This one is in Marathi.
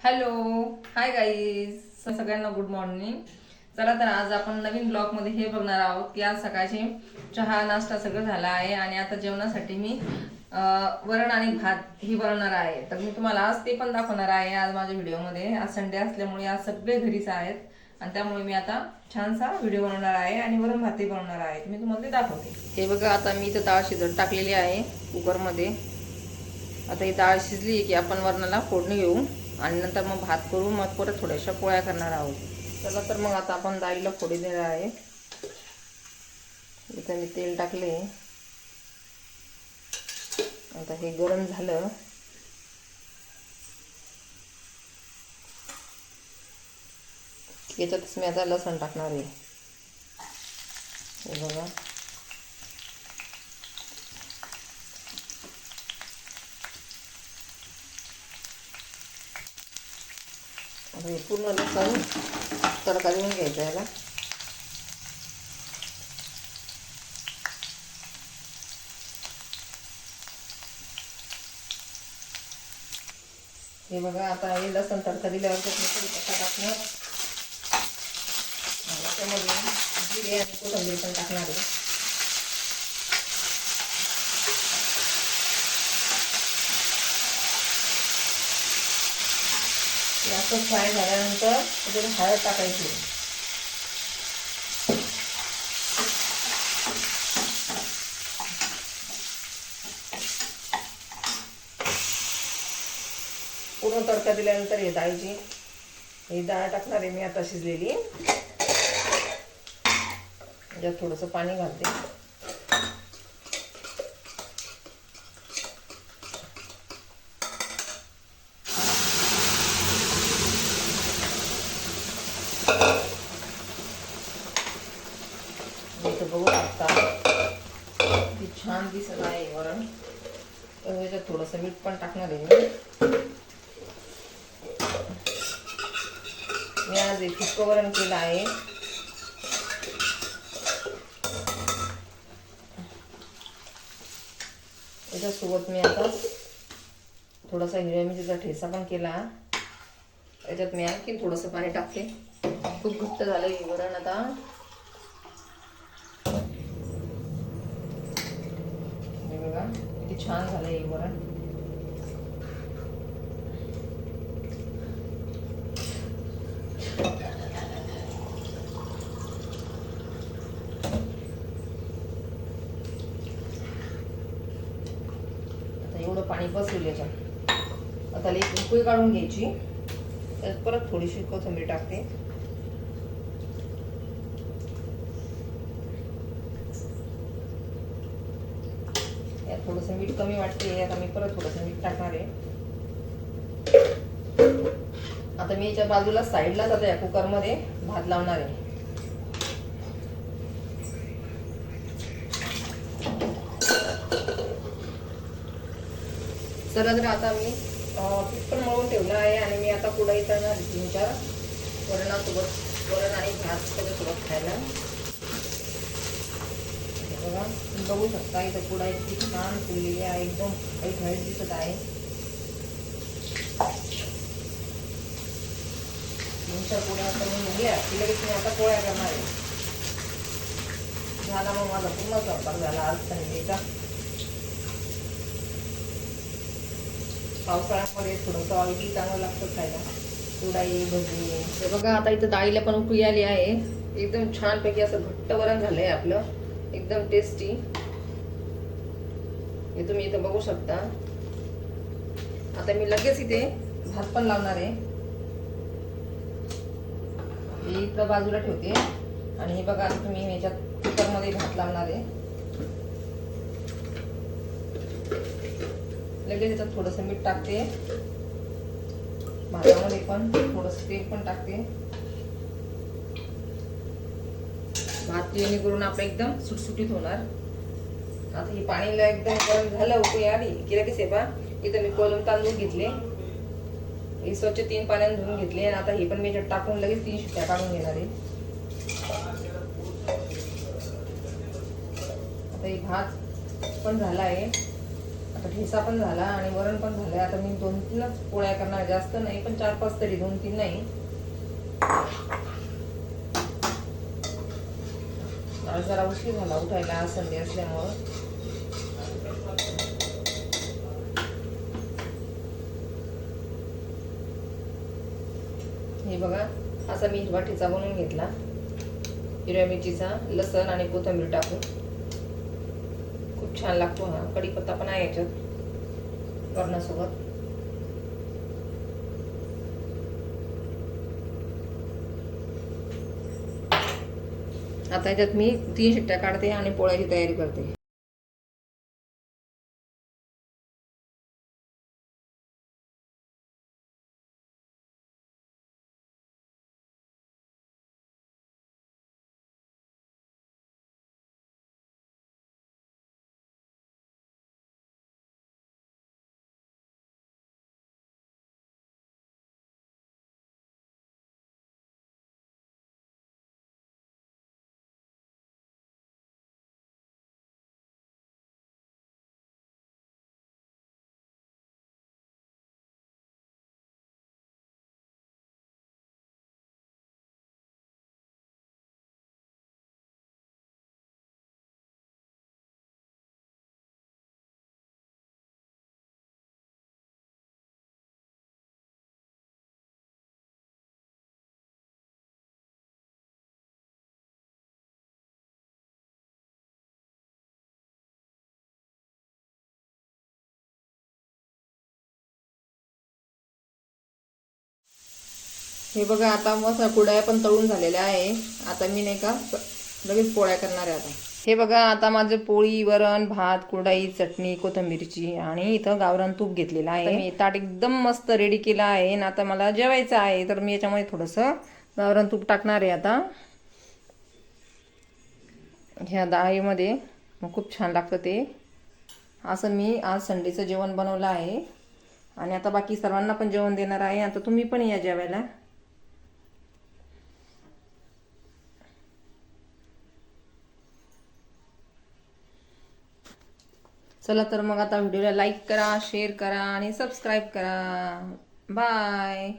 Hello hi guys. सगळ्यांना गुड मॉर्निंग चला तर आज आपण नवीन ब्लॉगमध्ये हे बघणार आहोत की आज सकाळचे चहा नाश्ता सगळं झाला आहे आणि आता जेवणासाठी मी वरण आणि भात ही बनवणार आहे. तर मी तुम्हाला आज ते पण दाखवणार आहे आज माझ्या व्हिडिओमध्ये. आज संडे असल्यामुळे आज सगळे घरीच आहेत आणि त्यामुळे मी आता छानसा व्हिडिओ बनवणार आहे आणि वरण भातही बनवणार आहे. मी तुम्हाला ते दाखवते. हे बघा आता मी इथं डाळ शिजत टाकलेली आहे कुकरमध्ये आता ही डाळ शिजली की आपण वरणाला फोडणी घेऊ आणि नंतर मग भात करू मग परत थोड्याशा पोळ्या करणार आहोत. चला तर मग आता आपण डाळीला फोडी देणार आहे. इथं मी तेल टाकले. आता हे गरम झालं. याच्यातच मी आता लसण टाकणार आहे. हे बघा. आता हे पूर्ण लसूण तडका देऊन घ्यायचा याला. हे बघा आता हे लसूण तडका दिल्यावर कसा टाकणार आणि त्यामध्ये जिरे आणि कोथंबीर पण टाकणार आहे. जास्त फ्राय झाल्यानंतर त्याच्यात हळद टाकायची. पूर्ण तडका दिल्यानंतर हे डाळीची ही डाळ टाकणार आहे मी आता शिजलेली. याच्यात थोडंसं पाणी घालते. इथं बघू शकता किती छान दिसत आहे वरण. तर याच्यात थोडंसं मीठ पण टाकणार आहे मी. आज एक फिक्कं वरण केलं आहे. याच्यासोबत मी आता थोडासा हिरव्या मिरचीचा ठेचा पण केला. याच्यात मी आणखी थोडंसं पाणी टाकते. खूप घट्ट झालं हे वरण आता हे बघा किती छान झालं हे वरण. आता पाणी बसवलं याच्यात. आता एक उकळी काढून घ्यायची. त्यात परत थोडीशी कोथिंबीर टाकते यात थोडंसं मीठ कमी वाटते आता मी परत थोडंसं मीठ टाकणार आहे. आता मी याच्या बाजूला साईडलाच आता या कुकरमध्ये भात लावणार आहे. चला तर आता मी अं, पीठ पण मळून ठेवलं आहे आणि मी आता पुढे येताना तीन चार वरणासोबत वरण आणि भात त्याच्यासोबत खायला. बघा बघू शकता. इथं कुडाई इतकी छान फुललेली आहे. एकदम काही घाईत दिसत आहे. तीन चार पोळ्या करून घ्या की लगेच मी आता पोळ्या करणार आहे. झाला मग माझा पूर्ण स्वयंपाक झाला. आज संडेचा. पावसाळ्यामध्ये थोडंसं ऑलगी चांगलं लागतं खायला. कुडाई भजी. बघा आता इथं डाळीला पण उकळी आली आहे. एकदम छानपैकी असं घट्ट वरण झालंय आपलं. एकदम टेस्टी हे तुम्ही इथं बघू शकता. आता मी लगेच इथे भात पण लावणार आहे. हे इथं बाजूला ठेवते. आणि हे बघा आता तुम्ही ह्याच्यात कुकरमध्ये भात लावणार आहे. लगेच याच्यात थोडंसं मीठ टाकते. भातामध्ये पण थोडंसं तेल पण टाकते. भात जेणेकरून आपलं एकदम सुटसुटीत होणार. आता हे पाणीला एकदम गरम झालं होतं आधी की लगेच हे इथं मी कोलम तांदूळ घेतले. हे स्वच्छ तीन पाण्याने धुवून घेतले. आणि आता हे पण मी टाकून लगेच तीन शिट्ट्या काढून घेणार आहे. आता हे भात पण झाला आहे आता ठेसा पण झाला आणि वरण पण झालं आता मी दोन तीनच पोळ्या करणार. जास्त नाही पण चार पाच तरी दोन तीन नाही. आज जरा उशीर झाला उठायला आज संडे असल्यामुळं. हे बघा असा मी वाटीचा बनवून घेतला. हिरव्या मिरचीचा लसण आणि कोथिंबीर टाकून. खूप छान लागतो हा कढीपत्ता पण आहे याच्यात वरणासोबत. आता याच्यात मी तीन शिट्ट्या काढते आणि पोळ्याची तयारी करते. हे बघा आता मस्त कुडाया पण तळून झालेल्या आहे. आता मी नाही का लगेच पोळ्या करणार आहे आता. हे बघा आता माझं पोळी वरण भात कुडाई चटणी कोथिंबीरची आणि इथं गावरान तूप घेतलेलं आहे. मी ताट एकदम मस्त रेडी केलं आहे आणि आता मला जेवायचं आहे तर मी याच्यामध्ये थोडंसं गावरान तूप टाकणार आहे आता. ह्या डाळीमध्ये मग खूप छान लागतं ते. असं मी आज संडेचं जेवण बनवलं आहे. आणि आता बाकी सर्वांना पण जेवण देणार आहे. आता तुम्ही पण या जेवायला. चला तर मग आता व्हिडिओला लाईक करा शेअर करा आणि सबस्क्राईब करा. बाय